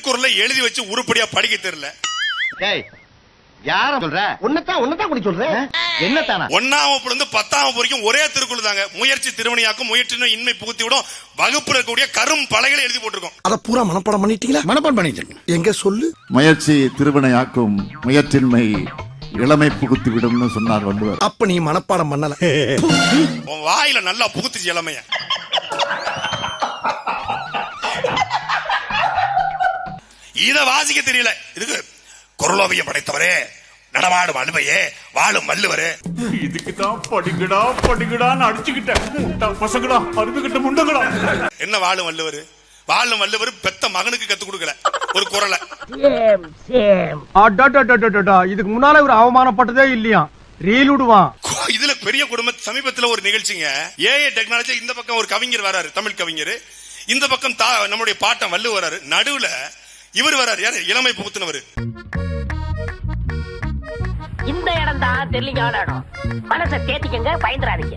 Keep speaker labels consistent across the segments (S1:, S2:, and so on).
S1: திருக்குறளை எழுதி வச்சு உருப்படியா படிக்க தெரியல.
S2: டேய் யார சொல்ற?
S3: உன்னதான் உன்னதான் கூட சொல்றேன்
S2: என்னத்தானா?
S1: ஒன்னாம் வகுப்புல இருந்து பத்தாம் வகுப்பு வரைக்கும் ஒரே திருக்குறள் தாங்க முயற்சி திருமணியாக்கும் முயற்சினும் இன்மை புகுத்தி விடும் வகுப்புல இருக்கக்கூடிய கரும் பலகைகளை எழுதி போட்டிருக்கோம்.
S4: அத பூரா மனப்பாடம் பண்ணிட்டீங்களா?
S3: மனப்பாடம் பண்ணிட்டு
S4: எங்க சொல்லு?
S5: முயற்சி திருவினையாக்கும் முயற்சின்மை இளமை புகுத்தி விடும்னு சொன்னார் வள்ளுவர்.
S4: அப்ப நீ மனப்பாடம் பண்ணல.
S1: உன் வாயில நல்லா புகுத்துச்சு இளமைய. இத வாசிக்க தெரியல. இதுக்கு குரலோவியம் படைத்தவரே நடமாடும் அலுமையே வாழும் வள்ளுவரே.
S6: இதுக்கு தான் படிங்கடா படிங்கடான்னு அடிச்சுக்கிட்டேன். முட்டா பசங்களா அருந்துகிட்ட முண்டங்களா?
S1: என்ன வாழும் வள்ளுவர்? வாழும் வள்ளுவர் பெத்த மகனுக்கு கத்து கொடுக்கல. ஒரு குரலை.
S7: இதுக்கு முன்னால ஒரு அவமானப்பட்டதே இல்லையா? ரீல் விடுவான்
S1: இதுல பெரிய குடும்ப சமீபத்துல ஒரு நிகழ்ச்சிங்க. ஏஐ டெக்னாலஜி இந்த பக்கம் ஒரு கவிஞர் வராரு தமிழ் கவிஞர். இந்த பக்கம் தா நம்முடைய பாட்டம் வள்ளுவர் வராரு நடுவுல இவர் வராரு யாரு? இளமை புகுத்துனவர்.
S8: இந்த இடம் தான் தெரியலிங்கான இடம். மனசை தேத்திக்கங்க பயந்துறாதீங்க.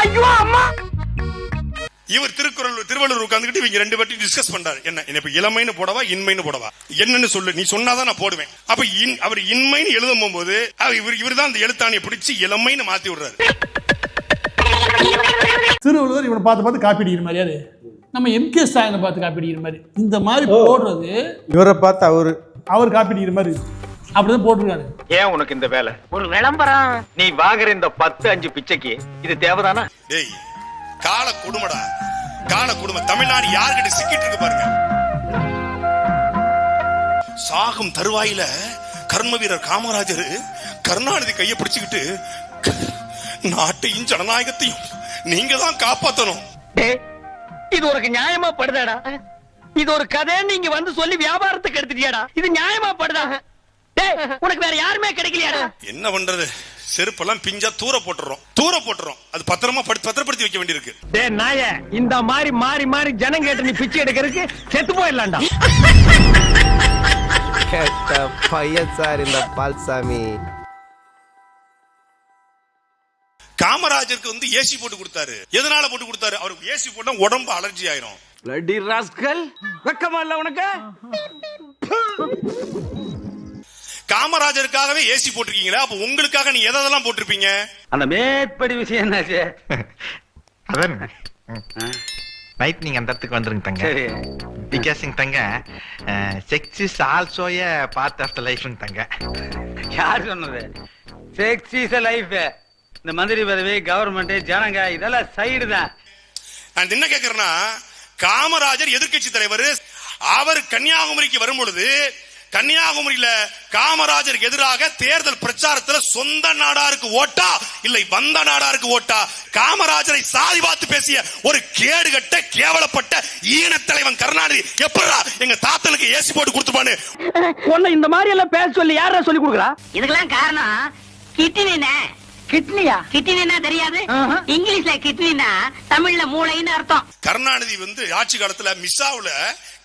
S8: ஐயோ அம்மா!
S1: இவர் திருக்குறள் திருவள்ளுவர் உட்கார்ந்துகிட்டு இவங்க ரெண்டு பேர்ட்டையும் டிஸ்கஸ் பண்றாரு. என்ன இப்ப இளமைன்னு போடவா இன்மைன்னு போடவா? என்னன்னு சொல்லு நீ சொன்னாதான் நான் போடுவேன். அப்ப இன் அவர் இன்மைன்னு எழுதும் போகும்போது அவர் இவர் இவர் தான் அந்த எழுத்தாணியை பிடிச்சு இளமைன்னு மாத்தி விடுறாரு.
S9: திருவள்ளுவர் இவனை பார்த்து பார்த்து காப்பி அடிக்கிற மாதிரி அது? நம்ம எம்கே ஸ்டாலினை பார்த்து காப்பி அடிக்கிற மாதிரி. இந்த மாதிரி போடுறது
S7: இவரை பார்த்து அவரு
S9: அவர் காப்பி அடிக்கிற மாதிரி அப்படிதான் போட்டிருக்காரு.
S2: ஏன் உனக்கு இந்த வேலை?
S8: ஒரு விளம்பரம்.
S2: நீ வாங்குற இந்த பத்து அஞ்சு பிச்சைக்கு இது தேவைதானா?
S1: டேய் கால குடும்படா கால குடும்பம் தமிழ்நாடு யாருக்கிட்ட சிக்கிட்டு இருக்கு பாருங்க. சாகும் தருவாயில கர்ம வீரர் காமராஜர் கருணாநிதி கையை பிடிச்சுக்கிட்டு நாட்டையும் ஜனநாயகத்தையும் நீங்க தான் காப்பாத்தணும்
S8: இது உனக்கு நியாயமா படுதாடா? இது ஒரு கதை நீங்க வந்து சொல்லி வியாபாரத்துக்கு எடுத்துட்டியாடா? இது நியாயமா படுதா? டேய் உனக்கு வேற யாருமே கிடைக்கலையாடா?
S1: என்ன பண்றது? செருப்பெல்லாம் பிஞ்சா தூர போட்டுறோம். தூர போட்டுறோம். அது பத்திரமா படு- பத்திரப்படுத்தி வைக்க வேண்டியிருக்கு.
S7: டே நாய இந்த மாதிரி மாறி மாறி ஜனம் கேட்டு நீ பிச்சை எடுக்கிறதுக்கு செத்து போயிடலாம்டா.
S10: கெட்ட பையன் சார் இந்த பால்சாமி.
S1: காமராஜருக்கு வந்து ஏசி போட்டு கொடுத்தாரு. எதனால போட்டு கொடுத்தாரு? அவருக்கு ஏசி போட்டா உடம்பு அலர்ஜி ஆயிரும்.
S7: லட்டி ராஸ்கல் வெக்கமா இல்ல உனக்கு?
S1: காமராஜருக்காகவே ஏசி போட்டிருக்கீங்களா அப்ப உங்களுக்காக நீ எதெல்லாம் போட்டிருப்பீங்க?
S2: அந்த மேற்படி விஷயம் என்னாச்சு?
S11: அதான்? நைட் நீங்க அந்த இடத்துக்கு வந்துருங்க தங்க.
S2: சரி.
S11: பிகாசிங் தங்க. Sex is also a part of the life தங்க.
S2: யார் சொன்னது? செக்ஸ் இஸ் லைஃப் இந்த மந்திரி பதவி கவர்மெண்ட் ஜனங்க இதெல்லாம் சைடு தான்.
S1: நான் என்ன கேக்குறேன்னா காமராஜர் எதிர்க்கட்சி தலைவர் அவர் கன்னியாகுமரிக்கு வரும் பொழுது கன்னியாகுமரியில காமராஜருக்கு எதிராக தேர்தல் பிரச்சாரத்துல சொந்த நாடாருக்கு ஓட்டா இல்லை வந்த நாடாருக்கு ஓட்டா காமராஜரை சாதி பார்த்து பேசிய ஒரு கேடுகட்ட கேவலப்பட்ட ஈன தலைவன் கருணாநிதி எப்படா எங்க தாத்தனுக்கு ஏசி போட்டு கொடுத்துப்பான்னு
S7: உன்னை இந்த மாதிரி எல்லாம் பேச சொல்லி யாரா சொல்லி கொடுக்குறா?
S8: இதுக்கெல்லாம் காரணம் கிட்னினே கிட்னியா? கிட்னினா தெரியாது? இங்கிலீஷ்ல கிட்னினா தமிழ்ல மூளைன்னு அர்த்தம்.
S1: கருணாநிதி வந்து ஆட்சி காலத்துல மிஸ்ஸாவுல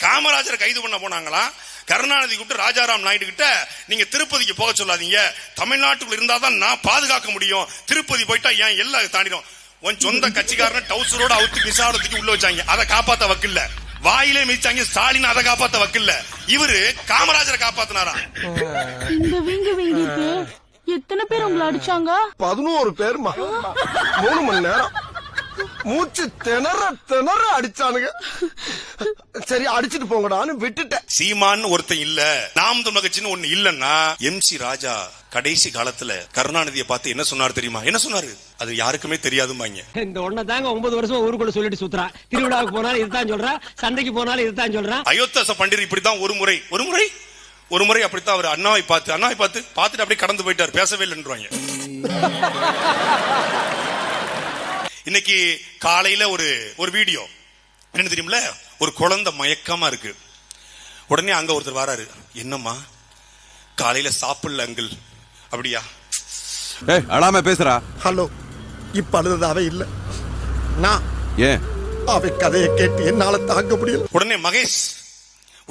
S1: காமராஜரை கைது பண்ண போனாங்களாம் கருணாநிதி கூப்பிட்டு ராஜாராம் நாயுடு கிட்ட நீங்க திருப்பதிக்கு போக சொல்லாதீங்க. தமிழ்நாட்டுக்குள்ள இருந்தாதான் நான் பாதுகாக்க முடியும். திருப்பதி போயிட்டா ஏன் எல்லாம் தாண்டிடும். உன் சொந்த கட்சிக்காரன டவுசரோட அவுத்து மிஸ்ஸாவோட தூக்கி உள்ள வச்சாங்க. அதை காப்பாத்த வக்கில்ல. வாயிலே மிதிச்சாங்க. ஸ்டாலின் அதை காப்பாத்த வக்கில்ல. இவரு காமராஜரை காப்பாத்தினாராம்
S12: இந்த வீங்க வீங்கிட்டு எத்தனை பேர் உங்களை அடிச்சாங்க?
S4: பதினோரு பேருமா. மூணு மணி நேரம். மூச்சு திணற திணற அடிச்சானுங்க. சரி அடிச்சிட்டு போங்கடான்னு விட்டுட்டேன்.
S1: சீமான்னு ஒருத்தன் இல்ல. நாம் தமிழ் கட்சின்னு ஒண்ணு இல்லன்னா எம் சி ராஜா கடைசி காலத்துல கருணாநிதியை பார்த்து என்ன சொன்னார் தெரியுமா? என்ன சொன்னாரு? அது யாருக்குமே தெரியாதுமாங்க
S7: இந்த ஒண்ண தாங்க ஒன்பது வருஷமா ஊருக்குள்ள சொல்லிட்டு சுத்துறா. திருவிழாவுக்கு போனாலும் இதுதான் சொல்றா சந்தைக்கு போனாலும் இதுதான் சொல்றா.
S1: அயோத்தாச பண்டிதர் இப்படித்தான் ஒரு முறை ஒரு முறை. ஒரு முறை அப்படித்தான் அவர் அண்ணாவை பார்த்து அண்ணாவை பார்த்து பார்த்துட்டு அப்படியே கடந்து போயிட்டார். பேசவே இல்லைன்றாங்க இன்னைக்கு காலையில ஒரு ஒரு வீடியோ. என்ன தெரியுமில ஒரு குழந்தை மயக்கமா இருக்கு. உடனே அங்க ஒருத்தர் வராரு. என்னம்மா? காலையில சாப்பிடல அங்கிள். அப்படியா?
S10: அழாம பேசுறா.
S4: ஹலோ இப்ப அழுது அவ இல்ல. நான்
S10: ஏன்?
S4: அவ கதையை கேட்டு என்னால தாங்க முடியல.
S1: உடனே மகேஷ்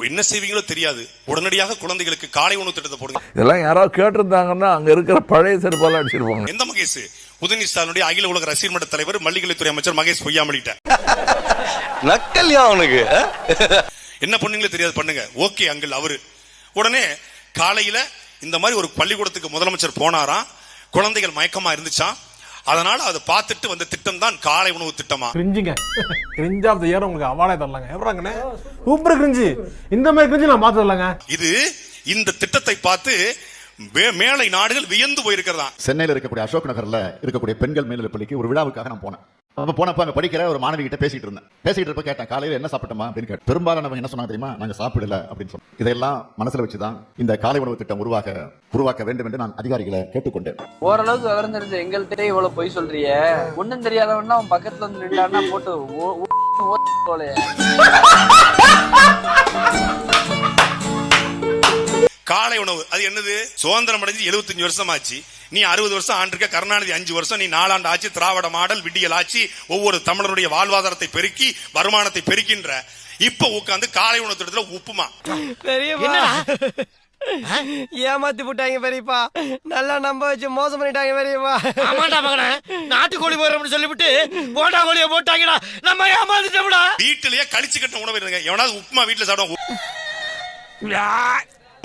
S1: என்ன செய்வீங்களோ தெரியாது. உடனடியாக குழந்தைகளுக்கு காலை உணவு திட்டத்தை போடுங்க.
S10: இதெல்லாம் யாராவது கேட்டிருந்தாங்கன்னா அங்க இருக்கிற பழைய செருப்பால அடிச்சிருப்பாங்க
S1: எந்த மகேஷ்? உதயநிதி ஸ்டாலினுடைய அகில உலக ரசிகர் மன்ற தலைவர் மல்லிகலைத்துறை அமைச்சர் மகேஷ் பொய்யாமலிட்ட
S10: நக்கல்யா அவனுக்கு
S1: என்ன பண்ணுங்களே தெரியாது பண்ணுங்க. ஓகே அங்கிள் அவரு. உடனே காலையில இந்த மாதிரி ஒரு பள்ளிக்கூடத்துக்கு முதலமைச்சர் போனாராம். குழந்தைகள் மயக்கமா இருந்துச்சாம். அதனால அதை பார்த்துட்டு வந்த திட்டம் தான் காலை உணவு திட்டமா?
S6: கிரிஞ்சுங்க கிரிஞ்ச் ஆஃப் த இயர் உங்களுக்கு அவார்டே தரலாங்க. எப்பறாங்கண்ணே சூப்பர் கிரிஞ்சு இந்த மாதிரி கிரிஞ்சு நான் பார்த்து தரலாங்க.
S1: இது இந்த திட்டத்தை பார்த்து மே- மேலை நாடுகள் வியந்து போயிருக்கிறதா?
S5: சென்னையில் இருக்கக்கூடிய அசோக் நகர்ல இருக்கக்கூடிய பெண்கள் மேல்நிலைப் பள்ளிக்கு ஒரு விழாவுக்காக நான் போனேன். அப்போ போனப்போ அங்கே படிக்கிற ஒரு மாணவி கிட்ட பேசிட்டு இருந்தேன் பேசிட்டு இருப்ப கேட்டேன் காலையில் என்ன சாப்பிட்டோமா அப்படின்னு கேட்டு பெரும்பாலானவங்க என்ன சொன்னாங்க தெரியுமா நாங்க சாப்பிடல அப்படின்னு சொன்னோம் இதெல்லாம் மனசுல வச்சுதான் இந்த காலை உணவு திட்டம் உருவாக்க உருவாக்க வேண்டும் என்று நான் அதிகாரிகளை கேட்டுக்கொண்டேன்
S8: ஓரளவுக்கு விவரம் தெரிஞ்ச எங்கள்கிட்ட இவ்வளவு பொய் சொல்றிய ஒண்ணும் தெரியாதவன்னா அவன் பக்கத்துல வந்து நின்றான்னா போட்டு ஓ- போலே
S1: காலை உணவு. அது என்னது? சுதந்திரம் அடைஞ்சு 75 வருஷம் ஆச்சு நீ அறுபது வருஷம் ஆண்டிருக்க கருணாநிதி அஞ்சு வருஷம் நீ நாலாண்டு ஆட்சி திராவிட மாடல் விடியல் ஆட்சி ஒவ்வொரு தமிழருடைய வாழ்வாதாரத்தை பெருக்கி வருமானத்தை பெருக்கின்ற. இப்ப உட்கார்ந்து காலை உணவு திட்டத்துல உப்புமா.
S8: ஏமாத்தி போட்டாங்க பெரியப்பா. நல்லா நம்ப வச்சு மோசம் பண்ணிட்டாங்க பெரியப்பா.
S7: ஆமாண்டா மகனே. நாட்டுக்கோழி போறோம்னு சொல்லிவிட்டு போட்டா கோழிய போட்டாங்கடா. நம்ம ஏமாந்துட்டோம்டா
S1: வீட்டிலேயே கழிச்சு கட்டின உணவு இருங்க எவனாவது உப்புமா வீட்டுல சாப்பிடுவோம்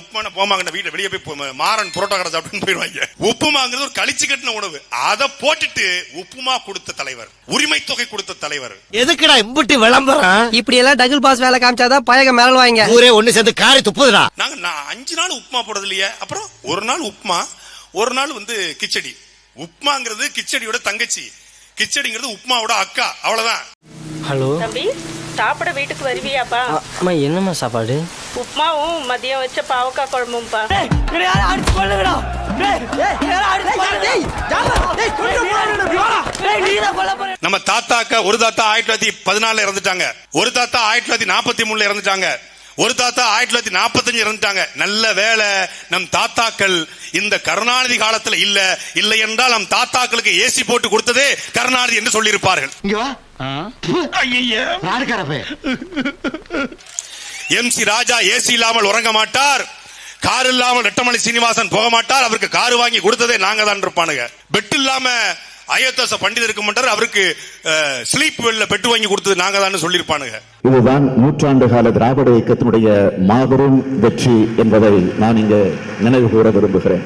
S1: உப்புமா போமாங்க வீட்டுல வெளியே போய் போ- மாறன் புரோட்டா கடை சாப்பிட்டு போயிடுவாங்க. உப்புமாங்கிறது ஒரு கழிச்சு கட்டின உணவு. அதை போட்டுட்டு உப்புமா கொடுத்த தலைவர் உரிமை தொகை கொடுத்த தலைவர்.
S7: எதுக்குடா இம்புட்டு விளம்பரம்?
S8: இப்படி எல்லாம் டபுள் பாஸ் வேலை காமிச்சாதான் பயக மேல வாங்க
S7: ஊரே ஒண்ணு சேர்ந்து காரி துப்புதுடா.
S1: நாங்க நான் அஞ்சு நாள் உப்புமா போடுறது இல்லையே. அப்புறம் ஒரு நாள் உப்புமா ஒரு நாள் வந்து கிச்சடி. உப்புமாங்கிறது கிச்சடியோட தங்கச்சி. கிச்சடிங்கிறது உப்புமாவோட அக்கா. அவ்வளவுதான்.
S8: ஹலோ.
S12: தம்பி சாப்பிட வீட்டுக்கு வருவியாப்பா?
S8: அம்மா என்னம்மா சாப்பாடு?
S12: உப்புமாவும் மதியம் வச்ச பாவக்காய் குழம்பும்பா.
S1: நம்ம தாத்தாக்க ஒரு தாத்தா ஆயிரத்தி தொள்ளாயிரத்தி பதினாலுல இறந்துட்டாங்க. ஒரு தாத்தா ஆயிரத்தி தொள்ளாயிரத்தி நாற்பத்தி மூணுல இறந்துட்டாங்க. ஒரு தாத்தா ஆயிரத்தி தொள்ளாயிரத்தி நாற்பத்தஞ்சு இறந்துட்டாங்க. நல்ல வேலை நம் தாத்தாக்கள் இந்த கருணாநிதி காலத்துல இல்ல. இல்லை என்றால் நம் தாத்தாக்களுக்கு ஏசி போட்டு கொடுத்ததே கருணாநிதி என்று சொல்லியிருப்பார்கள்.
S7: இங்க வா. நாடுக்காரப்பே
S1: எம் சி ராஜா ஏசி இல்லாமல் உறங்க மாட்டார். கார் இல்லாமல் ரெட்டமலை சீனிவாசன் போக மாட்டார். அவருக்கு கார் வாங்கி கொடுத்ததே நாங்க தான் இருப்பானுங்க. பெட் இல்லாம ஐஎஸ்எஸ் பண்டிதர் இருக்க மாட்டார் அவருக்கு ஸ்லீப் வெல்ல பெட் வாங்கி கொடுத்தது நாங்க தான் சொல்லியிருப்பானுங்க.
S5: இதுதான் நூற்றாண்டு கால திராவிட இயக்கத்தினுடைய மாபெரும் வெற்றி என்பதை நான் இங்க நினைவு கூற விரும்புகிறேன்.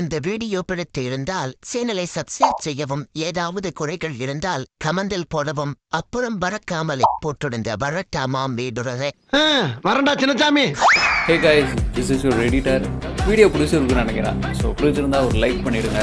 S8: இந்த வீடியோ பிடித்து இருந்தால் சேனலை சப்ஸ்கிரைப் செய்யவும் ஏதாவது குறைகள் இருந்தால் கமெண்டில் போடவும் அப்புறம் பறக்காமலே போட்டிருந்த வரட்டாமாம் வீடுறதை
S7: வரண்டா Chinnasamy
S10: hey guys this is your editor video பிடிச்சிருக்குன்னு நினைக்கிறேன். ஸோ பிடிச்சிருந்தா ஒரு லைக் பண்ணிடுங்க.